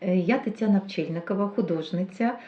Е, Я Тетяна Пчельникова, художниця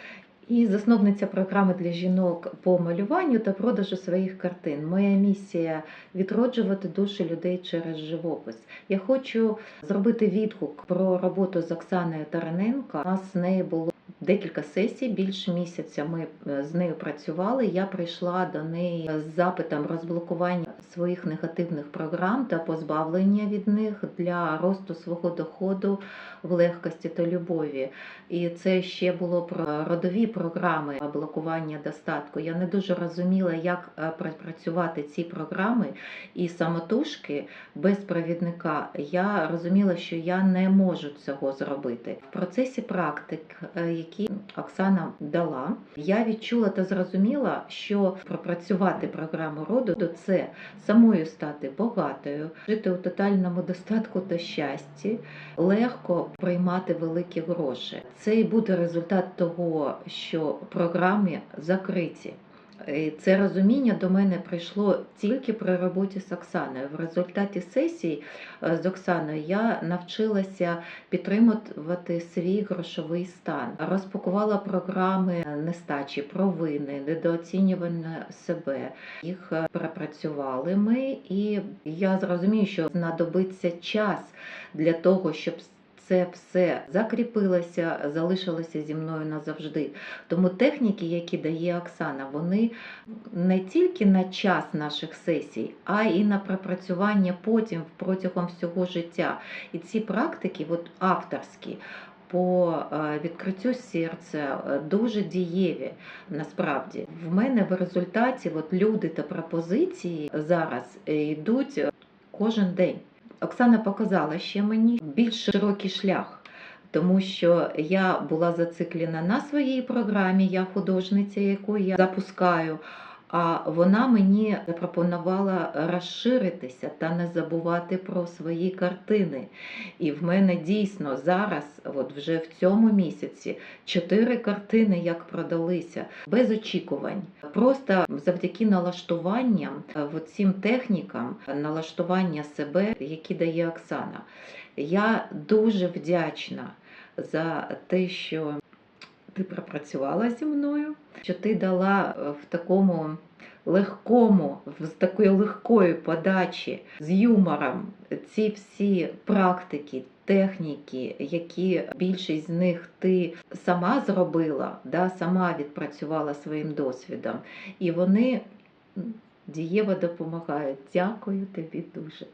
і засновниця програми для жінок по малюванню та продажу своїх картин. Моя місія відроджувати душі людей через живопис. Я хочу зробити відгук про роботу з Оксаною Тараненко. У нас з нею було декілька сесій, більше місяця ми е, з нею працювали. Я прийшла до неї з запитом розблокування своїх негативних програм та позбавлення від них для росту свого доходу в легкості та любові. І це ще було про родові програми блокування достатку. Я не дуже розуміла, як е, пропрацювати ці програми і самотужки без провідника. Я розуміла, що я не можу цього зробити. В процесі практик, е, які Оксана дала, я відчула та зрозуміла, що пропрацювати програму роду це самою стати багатою, жити у тотальному достатку та щасті, легко приймати великі гроші. Це і буде результат того, що програми закриті. І Це розуміння до мене прийшло тільки при роботі з Оксаною. В результаті сесії е, з Оксаною я навчилася підтримувати свій грошовий стан, розпакувала програми нестачі, провини, недооцінювання себе. Їх е, перепрацювали ми, і я зрозумію, що знадобиться час для того, щоб це все закріпилося, залишилося зі мною назавжди. Тому техніки, які дає Оксана, вони не тільки на час наших сесій, а й на пропрацювання потім протягом всього життя. І ці практики, от авторські. По е, відкриттю серця е, дуже дієві насправді в мене в результаті от люди та пропозиції зараз е, йдуть кожен день. Оксана показала ще мені більш широкий шлях, тому що я була зациклена на своїй програмі, я художниця, яку я запускаю. А вона мені запропонувала розширитися та не забувати про свої картини. І в мене дійсно зараз, от вже в цьому місяці, чотири картини як продалися, без очікувань. Просто завдяки налаштуванням, е, цим технікам налаштування себе, які дає Оксана. Я дуже вдячна за те, що ти пропрацювала зі мною, що ти дала е, в такому легкому, з такої легкої подачі, з юмором ці всі практики, техніки, які більшість з них ти сама зробила, да, сама відпрацювала своїм досвідом, і вони дієво допомагають. Дякую тобі дуже.